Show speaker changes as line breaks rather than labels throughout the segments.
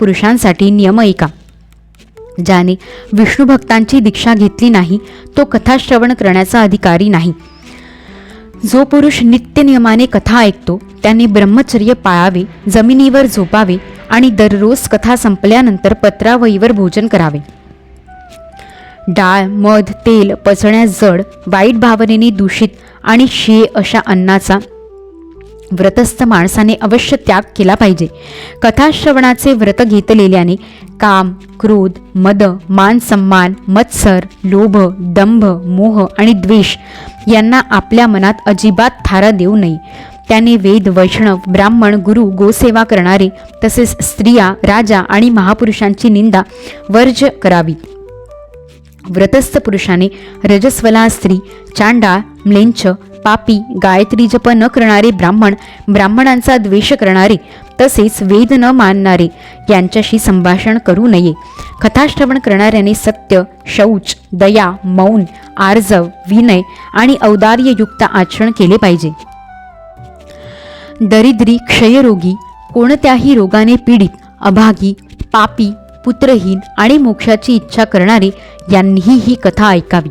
पुरुषांसाठी नियम ऐका ज्याने विष्णू भक्तांची दीक्षा घेतली नाही तो कथाश्रवण करण्याचा अधिकारी नाही. जो पुरुष नित्य नियमाने कथा ऐकतो त्याने ब्रह्मचर्य पाळावे जमिनीवर झोपावे आणि दररोज कथा संपल्यानंतर पत्रावळीवर भोजन करावे. डाळ मध तेल पचण्यास जड वाईट भावनेने दूषित आणि शे अशा अन्नाचा व्रतस्थ माणसाने अवश्य त्याग केला पाहिजे. कथाश्रवणाचे व्रत घेतलेल्याने काम क्रोध मद मान सन्मान मत्सर लोभ दंभ मोह आणि द्वेष यांना आपल्या मनात अजिबात थारा देऊ नये. त्याने वेद वैष्णव ब्राह्मण गुरु गोसेवा करणारे तसेच स्त्रिया राजा आणि महापुरुषांची निंदा वर्ज करावी. व्रतस्थ पुरुषाने रजस्वला स्त्री चांडाळ म्लेंच पापी गायत्री जप न करणारे ब्राह्मण ब्राह्मणांचा द्वेष करणारे तसेच वेद न मानणारे यांच्याशी संभाषण करू नये. कथाश्रवण करणाऱ्याने सत्य शौच दया मौन आर्जव विनय आणि औदार्ययुक्त आचरण केले पाहिजे. दरिद्री क्षयरोगी कोणत्याही रोगाने पीडित अभागी पापी पुत्रहीन आणि मोक्षाची इच्छा करणारे यांनीही ही कथा ऐकावी.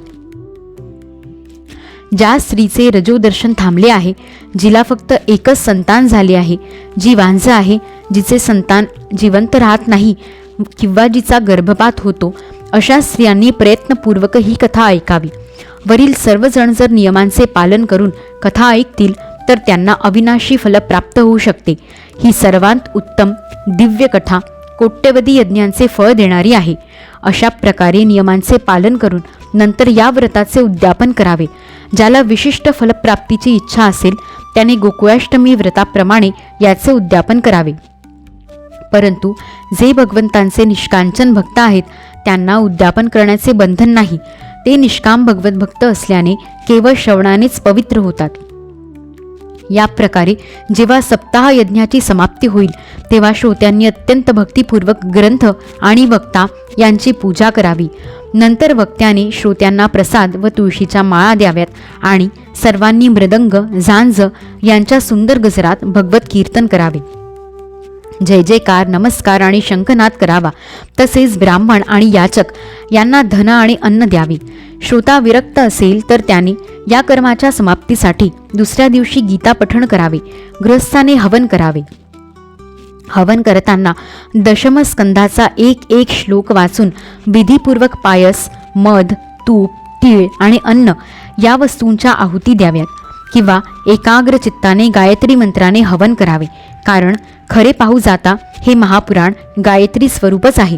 ज्या स्त्रीचे रजोदर्शन थांबले आहे जिला फक्त एकच संतान झाले आहे. जी वांझ आहे जिचे संतान जिवंत राहत नाही किंवा जिचा गर्भपात होतो अशा स्त्रियांनी प्रयत्नपूर्वक ही कथा ऐकावी. वरील सर्वजण जर नियमांचे पालन करून कथा ऐकतील तर त्यांना अविनाशी फल प्राप्त होऊ शकते. ही सर्वांत उत्तम दिव्य कथा कोट्यवधी यज्ञांचे फळ देणारी आहे. अशा प्रकारे नियमांचे पालन करून नंतर या व्रताचे उद्यापन करावे. ज्याला विशिष्ट फलप्राप्तीची इच्छा असेल त्याने गोकुळाष्टमी व्रताप्रमाणे याचे उद्यापन करावे. परंतु जे भगवंतांचे निष्कांचन भक्त आहेत त्यांना उद्यापन करण्याचे बंधन नाही. ते निष्काम भगवत भक्त असल्याने केवळ श्रवणानेच पवित्र होतात. या प्रकारे जेव्हा सप्ताह यज्ञाची समाप्ती होईल तेव्हा श्रोत्यांनी अत्यंत भक्तिपूर्वक ग्रंथ आणि वक्ता यांची पूजा करावी. नंतर वक्त्याने श्रोत्यांना प्रसाद व तुळशीच्या माळा द्याव्यात आणि सर्वांनी मृदंग झांज यांच्या सुंदर गजरात भगवत कीर्तन करावे. जय जयकार नमस्कार आणि शंखनाद करावा. तसेच ब्राह्मण आणि याचक यांना धन आणि अन्न द्यावे. श्रोता विरक्त असेल तर त्याने या कर्माच्या समाप्तीसाठी दुसऱ्या दिवशी गीता पठण करावे. गृहस्थाने हवन करावे. हवन करताना दशमस्कंदाचा एक एक श्लोक वाचून विधीपूर्वक पायस मध तूप तीळ आणि अन्न या वस्तूंच्या आहुती द्याव्यात किंवा एकाग्र चित्ताने गायत्री मंत्राने हवन करावे. कारण खरे पाहू जाता हे महापुराण गायत्री स्वरूपच आहे.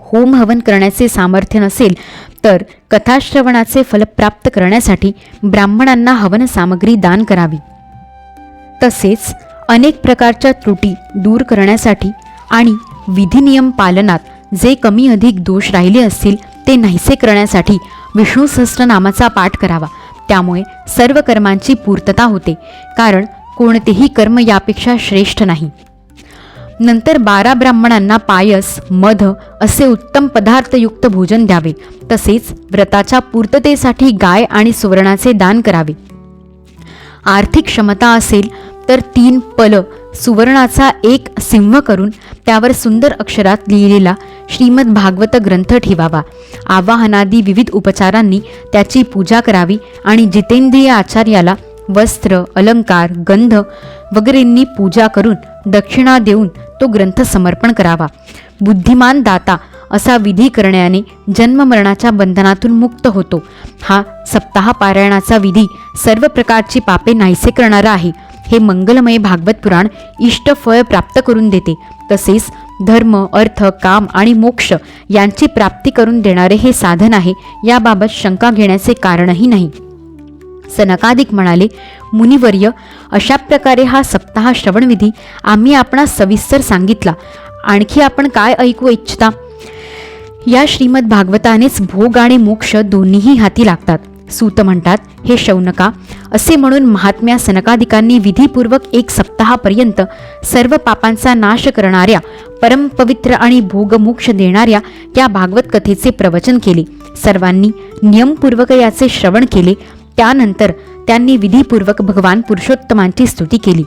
होम हवन करण्याचे सामर्थ्य नसेल तर कथाश्रवणाचे फल प्राप्त करण्यासाठी ब्राह्मणांना हवन सामग्री दान करावी. तसेच अनेक प्रकारच्या त्रुटी दूर करण्यासाठी आणि विधिनियम पालनात जे कमी अधिक दोष राहिले असतील ते नाहीसे करण्यासाठी विष्णू सहस्रनामाचा पाठ करावा. त्यामुळे सर्व कर्मांची पूर्तता होते कारण कोणतेही कर्म यापेक्षा श्रेष्ठ नाही. नंतर बारा ब्राह्मणांना पायस मध असे उत्तम पदार्थयुक्त भोजन द्यावे. तसेच व्रताच्या पूर्ततेसाठी गाय आणि सुवर्णाचे दान करावे. आर्थिक क्षमता असेल तर तीन पल सुवर्णाचा एक सिंह करून त्यावर सुंदर अक्षरात लिहिलेला श्रीमद भागवत ग्रंथ ठेवावा. आवाहनादी विविध उपचारांनी त्याची पूजा करावी आणि जितेंद्रिय आचार्याला वस्त्र अलंकार गंध वगैरेंनी पूजा करून दक्षिणा देऊन तो ग्रंथ समर्पण करावा. बुद्धिमान दाता असा विधी करण्याने जन्ममरणाच्या बंधनातून मुक्त होतो. हा सप्ताह पारायणाचा विधी सर्व प्रकारची पापे नाहीसे करणारा आहे. हे मंगलमय भागवत पुराण इष्ट फळ प्राप्त करून देते. तसेच धर्म अर्थ काम आणि मोक्ष यांची प्राप्ती करून देणारे हे साधन आहे. याबाबत शंका घेण्याचे कारणही नाही. सनकादिक म्हणाले मुनिवर्य अशा प्रकारे हा सप्ताह श्रवणविधी आम्ही आपणास सविस्तर सांगितला. आणखी आपण काय ऐकू इच्छिता? या श्रीमद भागवतानेच भोग आणि मोक्ष दोन्हीही हाती लागतात. सूत म्हणतात हे शौनका असे म्हणून महात्म्या सनकाधिकांनी विधीपूर्वक एक सप्ताहापर्यंत सर्व पापांचा नाश करणाऱ्या परमपवित्र आणि भोगमोक्ष देणाऱ्या या भागवत कथेचे प्रवचन केले. सर्वांनी नियमपूर्वक याचे श्रवण केले. त्यानंतर त्यांनी विधीपूर्वक भगवान पुरुषोत्तमांची स्तुती केली.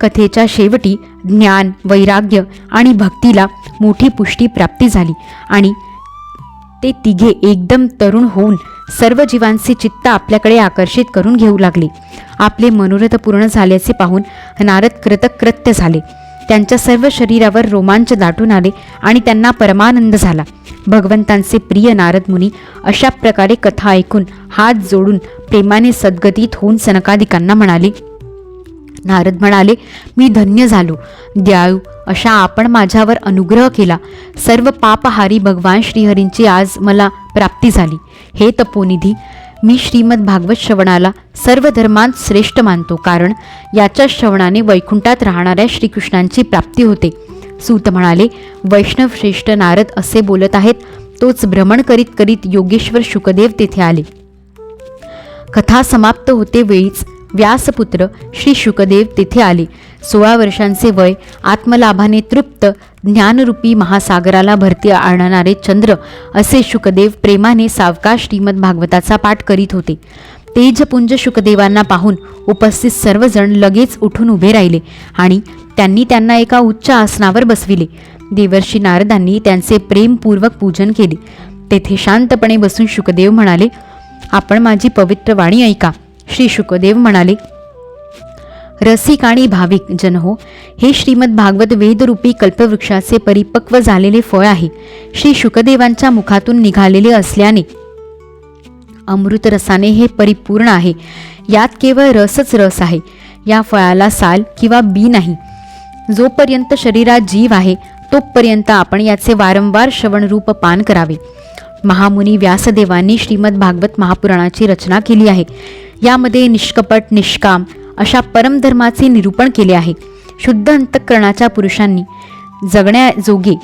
कथेच्या शेवटी ज्ञान वैराग्य आणि भक्तीला मोठी पुष्टी प्राप्ती झाली आणि ते तिघे एकदम तरुण होऊन सर्व जीवांचे चित्त आपल्याकडे आकर्षित करून घेऊ लागले. आपले मनोरथ पूर्ण झाल्याचे पाहून नारद कृतकृत्य झाले. त्यांच्या सर्व शरीरावर रोमांच दाटून आले आणि त्यांना परमानंद झाला. भगवंतांचे प्रिय नारद मुनी अशा प्रकारे कथा ऐकून हात जोडून प्रेमाने सद्गतीत होऊन सनकादिकांना म्हणाले नारद म्हणाले मी धन्य झालो. द्याळू अशा आपण माझ्यावर अनुग्रह केला. सर्व पापहारी भगवान श्रीहरींची आज मला प्राप्ती झाली. हे तपोनिधी मी श्रीमद भागवत श्रवणाला सर्व धर्मांत श्रेष्ठ मानतो कारण याच्या श्रवणाने वैकुंठात राहणाऱ्या श्रीकृष्णांची प्राप्ती होते. सूत म्हणाले वैष्णव श्रेष्ठ नारद असे बोलत आहेत तोच भ्रमण करीत करीत योगेश्वर शुकदेव तेथे आले. कथा समाप्त होते वेळीच. व्यासपुत्र श्री शुकदेव तेथे आले. सोळा वर्षांचे वय आत्मलाभाने तृप्त ज्ञानरूपी महासागराला भरती आणणारे चंद्र असे शुकदेव प्रेमाने सावकाश श्रीमद भागवताचा पाठ करीत होते. तेजपुंज शुकदेवांना पाहून उपस्थित सर्वजण लगेच उठून उभे राहिले आणि त्यांनी त्यांना एका उच्च आसनावर बसविले. देवर्षी नारदांनी त्यांचे प्रेमपूर्वक पूजन केले. तेथे शांतपणे बसून शुकदेव म्हणाले आपण माझी पवित्र वाणी ऐका. श्री शुकदेव म्हणाले रसिक आणि भाविक जन हो हे श्रीमद भागवत वेदरूपी कल्पवृक्षाचे परिपक्व झालेले फळ आहे. श्री शुकदेवांच्या मुखातून निघालेले असल्याने अमृत रसाने हे परिपूर्ण आहे. यात केवळ रसच रस आहे. या फळाला साल किंवा बी नाही. जोपर्यंत शरीरात जीव आहे तोपर्यंत आपण याचे वारंवार श्रवणरूप पान करावे. महामुनी व्यासदेवांनी श्रीमद भागवत महापुराणाची रचना केली आहे. यामध्ये निष्कपट निष्काम अशा परमधर्माचे निरूपण केले आहे. शुद्ध अंतःकरणाच्या पुरुषांनी जगण्याजोगे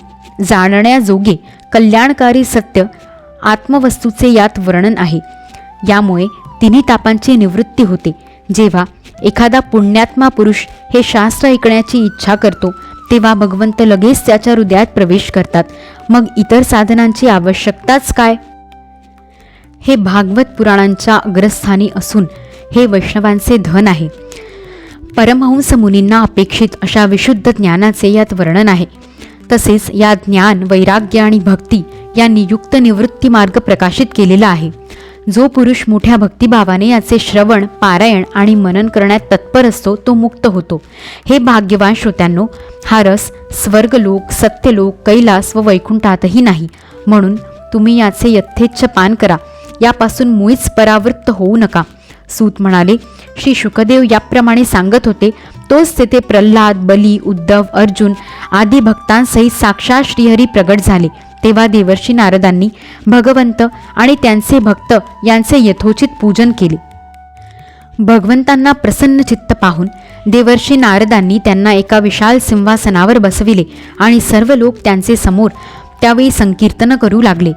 जाणण्याजोगे कल्याणकारी सत्य आत्मवस्तूचे यात वर्णन आहे. यामुळे तिन्ही तापांची निवृत्ती होते. जेव्हा एखादा पुण्यात्मा पुरुष हे शास्त्र ऐकण्याची इच्छा करतो तेव्हा भगवंत लगेच त्याच्या हृदयात प्रवेश करतात. मग इतर साधनांची आवश्यकताच काय? हे भागवत पुराणांच्या अग्रस्थानी असून हे वैष्णवांचे धन आहे. परमहंस मुनींना अपेक्षित अशा विशुद्ध ज्ञानाचे यात वर्णन आहे. तसेच या ज्ञान वैराग्य आणि भक्ती या नियुक्त निवृत्ती मार्ग प्रकाशित केलेला आहे. जो पुरुष मोठ्या भक्तिभावाने याचे श्रवण पारायण आणि मनन करण्यात तत्पर असतो तो मुक्त होतो. हे भाग्यवान श्रोत्यांनो हा रस स्वर्गलोक सत्यलोक कैलास व वैकुंठातही नाही. म्हणून तुम्ही याचे यथेच्छ पान करा. यापासून मुळीच परावृत्त होऊ नका. सूत म्हणाले श्री शुकदेव याप्रमाणे सांगत होते. तोच तेथे प्रल्हाद बली उद्धव अर्जुन आदी भक्तांसहित साक्षात श्रीहरी प्रगट झाले. तेव्हा देवर्षी नारदांनी भगवंत आणि त्यांचे भक्त यांचे यथोचित पूजन केले. भगवंतांना प्रसन्न चित्त पाहून देवर्षी नारदांनी त्यांना एका विशाल सिंहासनावर बसविले आणि सर्व लोक त्यांचे समोर त्यावेळी संकीर्तन करू लागले.